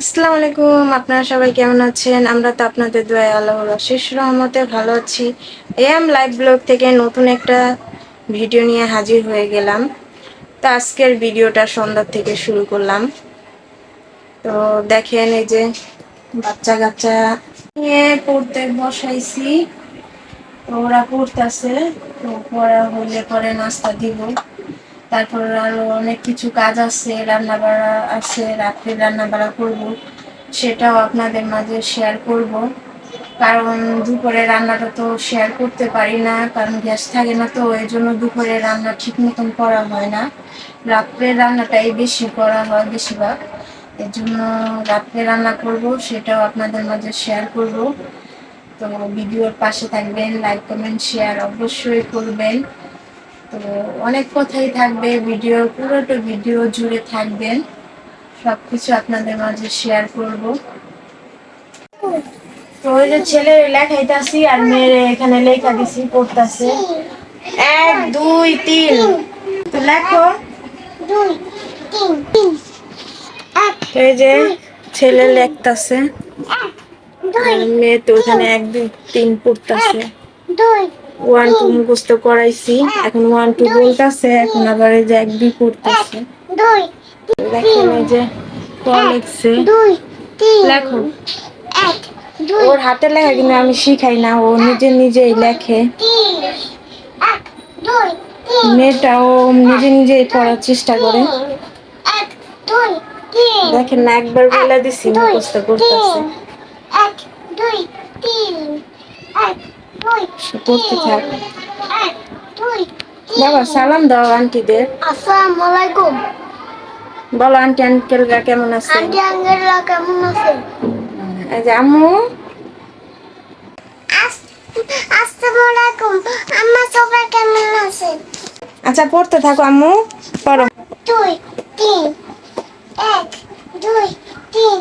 আসসালামু আলাইকুম, আপনারা সবাই কেমন আছেন? আমরা তো আপনাদের দোয়ায় আল্লাহর অশেষ রহমতে ভালো আছি। এম লাইভ ব্লগ থেকে নতুন একটা ভিডিও নিয়ে হাজির হয়ে গেলাম। তো আজকের ভিডিওটা সন্ধ্যা থেকে শুরু করলাম। তো দেখেন এই যে বাচ্চা কাচ্চা নিয়ে পড়তে বসাইছি। তো ওরা পড়তেছে, তো পড়া হলে পরে নাস্তা দিব। তারপর আরও অনেক কিছু কাজ আছে রান্না বাড়া আছে, রাত্রে রান্না বাড়া করব, সেটাও আপনাদের মাঝে শেয়ার করব। কারণ দুপুরে রান্নাটা তো শেয়ার করতে পারি না, কারণ গ্যাস থাকে না তো, এই জন্য দুপুরে রান্না ঠিক মতন করা হয় না। রাত্রে রান্নাটাই বেশি করা হয় বেশিরভাগ। এর জন্য রাত্রে রান্না করব, সেটাও আপনাদের মাঝে শেয়ার করব। তো ভিডিওর পাশে থাকবেন লাইক কমেন্ট শেয়ার অবশ্যই করবেন। তো অনেক কথাই থাকবে ভিডিও পুরোটা ভিডিও জুড়ে থাকবেন সব কিছু আপনাদের মাঝে শেয়ার করব। তো ওই যে ছেলে লেখাইতেছি আর মেয়ের এখানে লেখা দিছি, পড়তেছে। এক, দুই, তিন। তো লেখো। দুই তিন এই যে ছেলে লেখতাছে মেয়ে তো ওখানে এক, দুই, তিন পড়তেছে। দুই ওয়ান টু মুখস্থ করাইছি। এখন ওয়ান টু বলতেছে এখন আবার এই যে এক দুই দুই দেখেন এই যে ক লিখছে। লেখো। ওর হাতে লেখা কিন্তু আমি শিখাই না ও নিজে নিজেই লেখে। তিন মেয়েটাও নিজে নিজেই পড়ার চেষ্টা করে। দেখেন না একবার বলে দিছি মুখস্থ করতেছে। এক দুই তিন এক পড়তে থাক। বাবা সালাম দাও আন্টিদের। আসসালামু আলাইকুম বলো আন্টি আঙ্কেলরা কেমন আছে? আন্টি আঙ্কেলরা কেমন আছেন এই যে আম্মু। আসসালামু আলাইকুম আম্মা সবাই কেমন আছেন আচ্ছা পড়তে থাকো আম্মু। পড়ো। দুই তিন। এক দুই তিন।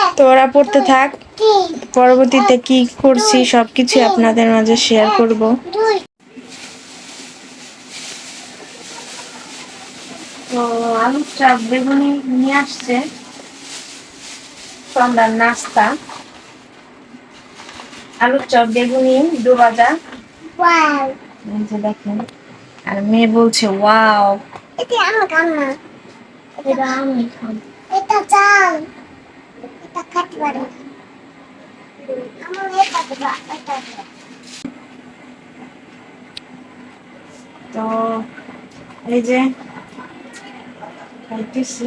এক তো ওরা পড়তে থাক। তিন। পরবর্তীতে কি করছি সবকিছু আপনাদের মাঝে শেয়ার করব। তো আলুর চাপ বেগুনি নিয়ে আসছে। সন্ধ্যার নাস্তা। আলুর চপ বেগুনি দু ভাজা। দেখেন আর মেয়ে বলছে ওয়াও এটা আমার কান্না। এটা আমি এটা চাল। এটা তো এই যে খাইতেছি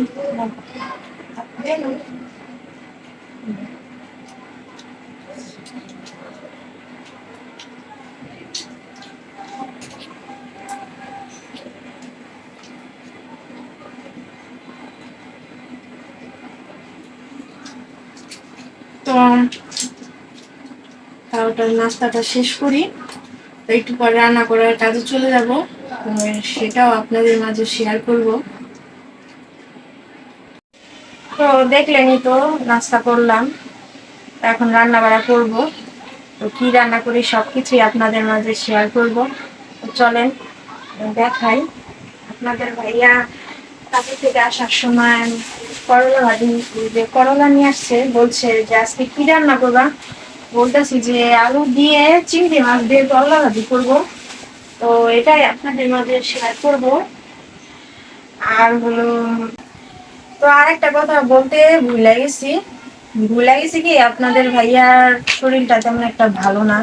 তো তারপর নাস্তাটা শেষ করি। তো একটু পরে রান্না করার কাজে চলে যাব। সেটাও আপনাদের মাঝে শেয়ার করব। তো দেখলেনই তো, নাস্তা করলাম। এখন রান্না বাড়া করব। তো কি রান্না করি সব কিছুই আপনাদের মাঝে শেয়ার করব। তো চলেন, দেখাই। আপনাদের ভাইয়া কাছে থেকে আসার সময় করলা ভাজি যে করলা নিয়ে আসছে, বলছে যে আজকে কি রান্না করবা? বলতেছি যে আলু দিয়ে চিংড়ি মাছ দিয়ে করলা ভাজি করব। তো এটাই আপনাদের মাঝে শেয়ার করব। আর হলো, তো আর একটা কথা বলতে ভুলে গেছি। ভুলে গেছি কি আপনাদের ভাইয়ার শরীরটা তেমন একটা ভালো না।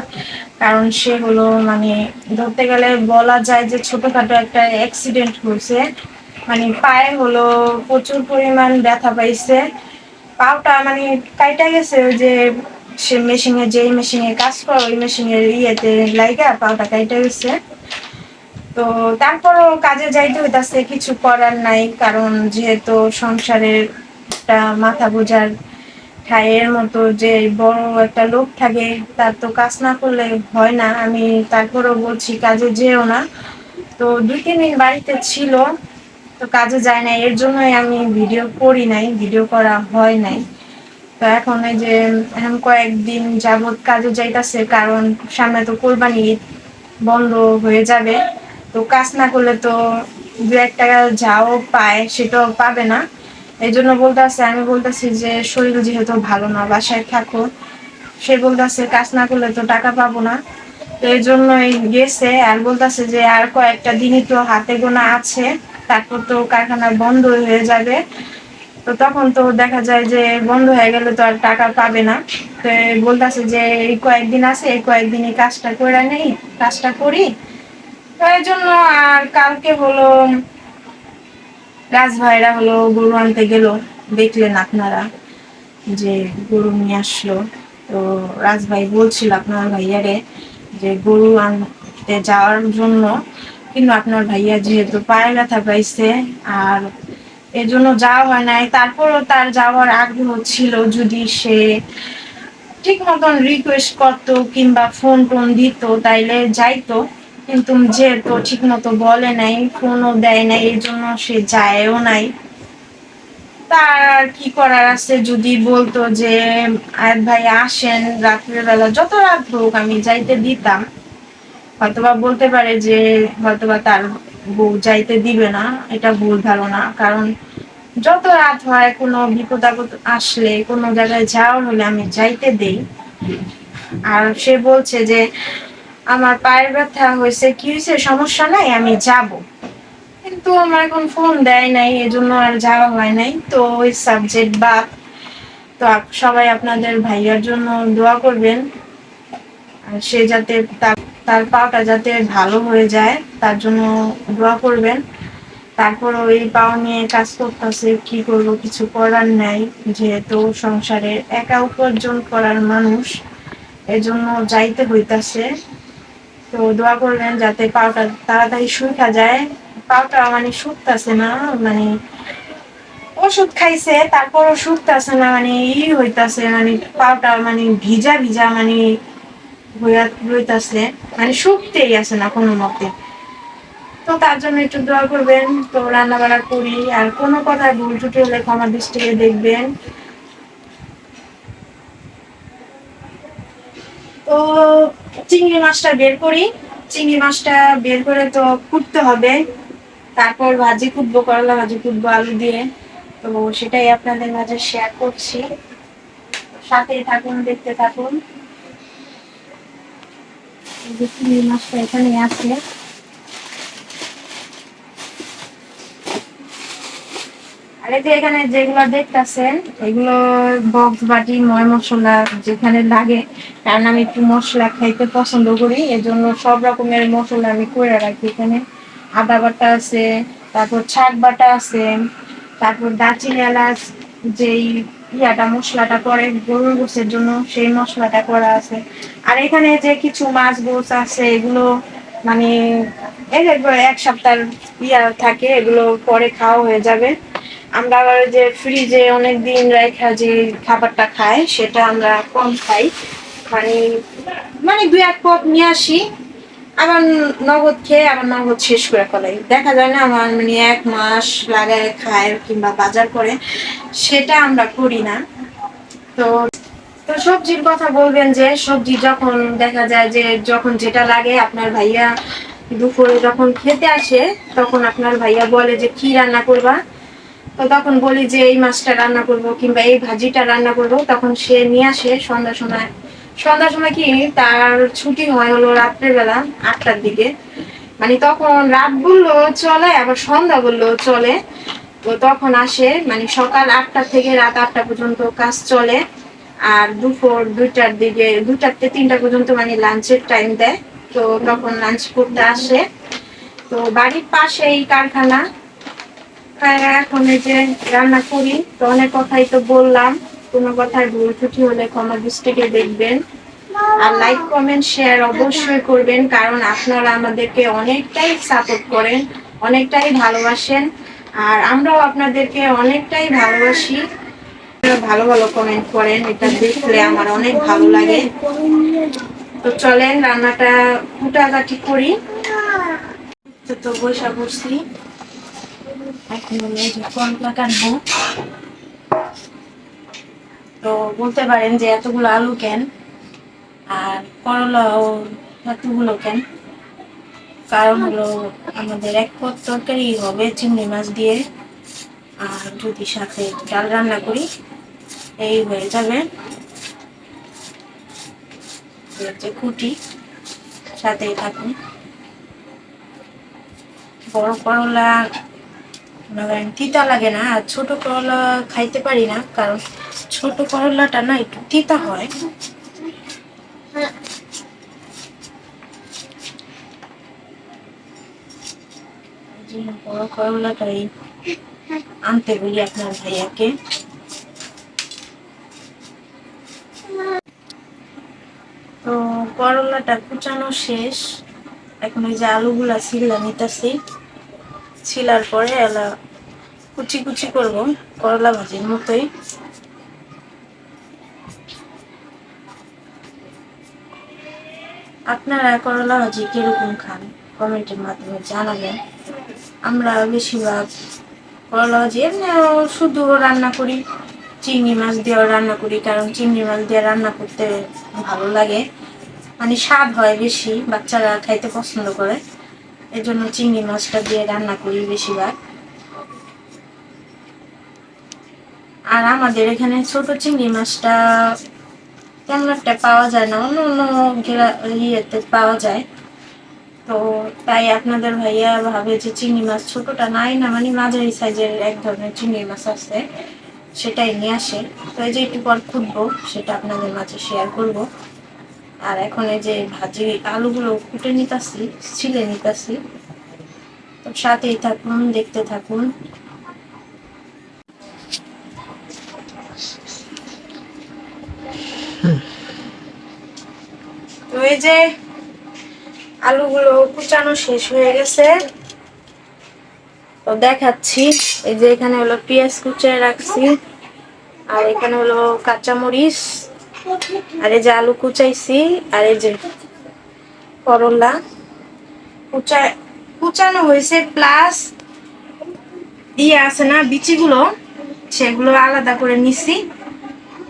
কারণ সে হলো মানে ধরতে গেলে বলা যায় যে ছোটখাটো একটা অ্যাক্সিডেন্ট হয়েছে। মানে পায়ে হলো প্রচুর পরিমাণ ব্যথা পাইছে। পাওটা মানে কাইটা গেছে যে সে মেশিনে যেই মেশিনে কাজ করে, ওই মেশিনের ইয়েতে লাইগা পাওটা কাইটা হয়েছে তো তারপরও কাজে যাইতে হইতাছে, কিছু করার নাই, কারণ যেহেতু সংসারের মাথা বোঝার ঠাইয়ের মতো যে বড় একটা লোক থাকে, তার তো কাজ না করলে হয় না। আমি তারপরেও বলছি, কাজে যেও না। তো দুই, তিন দিন বাড়িতে ছিল, তো কাজে যায় না এর জন্যই আমি ভিডিও করি নাই, ভিডিও করা হয় নাই। তো এখন এই যে এখন কয়েকদিন যাবৎ কাজে যাইতাছে, কারণ সামনে তো কোরবানি ঈদ বন্ধ হয়ে যাবে। তো কাজ না করলে তো দু এক টাকা যাও পায়, সেটাও পাবে না। এই জন্য বলতেছে, আমি বলতেছি যে শরীর যেহেতু ভালো না, বাসায় থাকো। সে বলতেছে, কাজ না করলে তো টাকা পাবো না। তো এই জন্যই গেছে, আর বলতেছে যে আর কয়েকটা দিনই তো হাতে গোনা আছে, তারপর তো কারখানা বন্ধ হয়ে যাবে। তো তখন তো দেখা যায় যে বন্ধ হয়ে গেলে তো আর টাকা পাবে না। তো বলতেছে যে এই কয়েকদিন আছে, এই কয়েকদিনই কাজটা করে নেই, কাজটা করি। এই জন্য আর কালকে হলো রাজ ভাইরা হলো গরু আনতে গেল। দেখলেন আপনারা যে গরু নিয়ে আসলো। তো রাজ ভাই বলছিল আপনার ভাইয়ারে যে গরু আনতে যাওয়ার জন্য। কিন্তু আপনার ভাইয়া যেহেতু পায়ে ব্যথা পাইছে আর এর জন্য যাওয়া হয় নাই। তারপরও তার যাওয়ার আগ্রহ ছিল যদি সে ঠিক মতন রিকোয়েস্ট করতো কিংবা ফোন টোন দিত, তাইলে যাইতো। কিন্তু যেহেতু ঠিক মতো বলে নাই ফোনও দেয় নাই এই জন্য সে যায়ও নাই। তার আর কি করার আছে যদি বলতো যে, আয়াত ভাই আসেন রাত্রের বেলা, যত রাত হোক আমি যাইতে দিতাম। হয়তোবা বলতে পারে যে, হয়তোবা তার বউ যাইতে দিবে না, এটা ভুল ধারণা। কারণ যত রাত হয়, কোনো বিপদ আপদ আসলে, কোনো জায়গায় যাওয়ার হলে আমি যাইতে দেই। আর সে বলছে যে, আমার পায়ের ব্যথা হয়েছে, কি হয়েছে? সমস্যা নাই, আমি যাব। কিন্তু আমার এখন ফোন দেয় নাই, এজন্য আর যাওয়া হয় নাই। তো ওই সাবজেক্ট বাদ। তো সবাই আপনাদের ভাইয়ার জন্য দোয়া করবেন। আর সে যাতে তার- তার পাটা যাতে ভালো হয়ে যায়, তার জন্য দোয়া করবেন। তারপর ওই পাও নিয়ে কাজ করতেছে, কি করব কিছু করার নাই, যেহেতু সংসারে একা উপার্জন করার মানুষ, এজন্য যাইতে হইতাছে। তো দোয়া করবেন যাতে পাওটা তাড়াতাড়ি শুকা যায়। পাওটা মানে শুকতাছে না মানে ওষুধ খাইছে, তারপরও শুকতাছে না মানে ই হইতাছে মানে পাওটা মানে ভিজা ভিজা মানে হইয়া মানে শুকতেই আছে না কোনো মতে। তো তার জন্য একটু দোয়া করবেন। তো রান্না বান্না করি। আর কোনো কথায় ভুল ত্রুটি হলে ক্ষমা দৃষ্টিতে দেখবেন। তো চিংড়ি মাছটা বের করি। চিংড়ি মাছটা বের করে তো কুটতে হবে। তারপর ভাজি কুটবো, করলা ভাজি কুটবো, আলু দিয়ে। তো সেটাই আপনাদের মাঝে শেয়ার করছি। সাথেই থাকুন, দেখতে থাকুন। মাছটা এখানে আছে। আর যে এখানে যেগুলো দেখতেছেন, এগুলো বক্স বাটি, ময় মশলা যেখানে লাগে, কারণ আমি একটু মশলা খাইতে পছন্দ করি, এজন্য সব রকমের মশলা আমি করে রাখি এখানে। আদা বাটা আছে, তারপর ছাক বাটা আছে, তারপর দারচিনি এলাচ, যেই ইয়াটা মশলাটা করে গরুর গোসের জন্য সেই মশলাটা করা আছে। আর এখানে যে কিছু মাছ গোস আছে, এগুলো মানে এই যে এক সপ্তাহ ইয়া থাকে, এগুলো পরে খাওয়া হয়ে যাবে। আমরা আবার যে ফ্রিজে অনেক দিন রেখা যে খাবারটা খাই, সেটা আমরা কম খাই। মানে মানে দুই এক পথ নিয়ে আসি। আবার নগদ খেয়ে আবার নগদ শেষ করে ফেলাই। দেখা যায় না আমার মানে এক মাস লাগায় খায় কিংবা বাজার করে, সেটা আমরা করি না। তো তো সবজির কথা বলবেন যে, সবজি যখন দেখা যায় যে যখন যেটা লাগে আপনার ভাইয়া দুপুরে যখন খেতে আসে, তখন আপনার ভাইয়া বলে যে, কি রান্না করবা? তো তখন বলি যে, এই মাছটা রান্না করব কিংবা এই ভাজিটা রান্না করব। তখন সে নিয়ে আসে সন্ধ্যার সময়। সন্ধ্যার সময় কি তার ছুটি হয় হলো রাত্রের বেলা আটটার দিকে। মানে তখন রাত বলল চলে আবার সন্ধ্যা বলল চলে। তো তখন আসে মানে সকাল আটটা থেকে রাত আটটা পর্যন্ত কাজ চলে। আর দুপুর দুইটার দিকে দুইটার থেকে তিনটা পর্যন্ত মানে লাঞ্চের টাইম দেয়। তো তখন লাঞ্চ করতে আসে। তো বাড়ির পাশে এই কারখানা। হ্যাঁ, এখন এই যে রান্না করি তো অনেক কথাই তো বললাম। কোনো কথায় ভুল ত্রুটি হলে ক্ষমা দৃষ্টিকে দেখবেন। আর লাইক কমেন্ট শেয়ার অবশ্যই করবেন, কারণ আপনারা আমাদেরকে অনেকটাই সাপোর্ট করেন, অনেকটাই ভালোবাসেন, আর আমরাও আপনাদেরকে অনেকটাই ভালোবাসি। ভালো ভালো কমেন্ট করেন, এটা দেখলে আমার অনেক ভালো লাগে। তো চলেন, রান্নাটা কুটাকাটি করি। তো তো বৈশা বসছি। এখন যে কাটবো তো বলতে পারেন যে এতগুলো আলু কেন? আর করলাও এতগুলো কেন? কারণ হলো আমাদের এক পদ তরকারি হবে চিংড়ি মাছ দিয়ে। আর যদি সাথে ডাল রান্না করি, এই হয়ে যাবে কুটি। সাথেই থাকুন। বড় করলা তিতা লাগে না, আর ছোট করলা খাইতে পারি না, কারণ ছোট করলাটা না একটু তিতা হয়। বড় করলাটাই আনতে বলি আপনার ভাইয়াকে। তো করলাটা কুচানো শেষ। এখন ওই যে আলুগুলা ছিলা নিতেছি। ছিলার পরে এলা কুচি কুচি করব, করলা ভাজির মতোই। আপনারা করলা ভাজি কীরকম খান কমেন্টের মাধ্যমে জানাবেন। আমরা বেশিরভাগ করলা ভাজি এমনি শুধু রান্না করি, চিংড়ি মাছ দিয়েও রান্না করি, কারণ চিংড়ি মাছ দিয়ে রান্না করতে ভালো লাগে। মানে স্বাদ হয় বেশি, বাচ্চারা খাইতে পছন্দ করে। এই জন্য চিংড়ি মাছটা দিয়ে রান্না করি বেশিরভাগ। আর আমাদের এখানে ছোট চিংড়ি মাছটা একটা পাওয়া যায় না? অন্য অন্য ইয়েতে পাওয়া যায়। তো তাই আপনাদের ভাইয়া ভাবে যে চিংড়ি মাছ ছোটটা নাই না মানে মাঝারি সাইজের এক ধরনের চিংড়ি মাছ আছে, সেটাই নিয়ে আসে। তো এই যে একটু পর খুঁটবো, সেটা আপনাদের মাঝে শেয়ার করব। আর এখন এই যে ভাজি আলুগুলো কুটে নিতাছি, ছিলে নিতাছি। তো সাথেই থাকুন, দেখতে থাকুন। যে আলুগুলো কুচানো শেষ হয়ে গেছে। তো দেখাচ্ছি, এই যে এখানে হলো পেঁয়াজ কুচে রাখছি, আর এখানে হলো কাঁচামরিচ, আর এই যে আলু কুচাইছি, আর এই যে করলা। কুচা, কুচানো হয়েছে, প্লাস ইয়ে আছে না বিচিগুলো, সেগুলো আলাদা করে নিছি।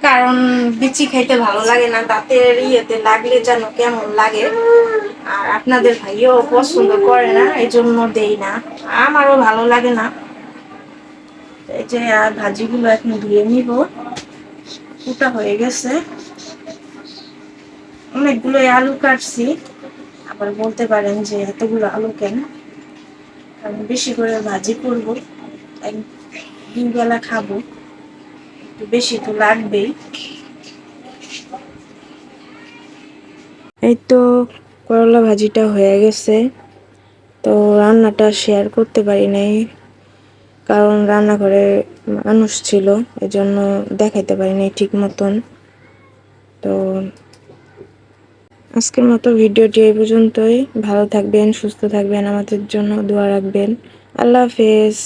কারণ বিচি খাইতে ভালো লাগে না, দাঁতের ইয়েতে লাগলে যেন কেমন লাগে। আর আপনাদের ভাইও পছন্দ করে না এই জন্য দেই না। আমারও ভালো লাগে না। এই যে, আর ভাজিগুলো এখন ধুয়ে নিব। কুটা হয়ে গেছে। অনেকগুলো আলু কাটছি। আবার বলতে পারেন যে এতগুলো আলু কেন? কারণ বেশি করে ভাজি করব। এক দুই বেলা খাব। একটু বেশি তো লাগবেই। এই তো করলা ভাজিটা হয়ে গেছে। তো রান্নাটা শেয়ার করতে পারি নাই, কারণ রান্নাঘরে মানুষ ছিল, এজন্য দেখাইতে পারি নাই ঠিক মতন। তো আজকের মতো ভিডিওটি এই পর্যন্তই। ভালো থাকবেন, সুস্থ থাকবেন, আমাদের জন্য দোয়া রাখবেন। আল্লাহ হাফেজ।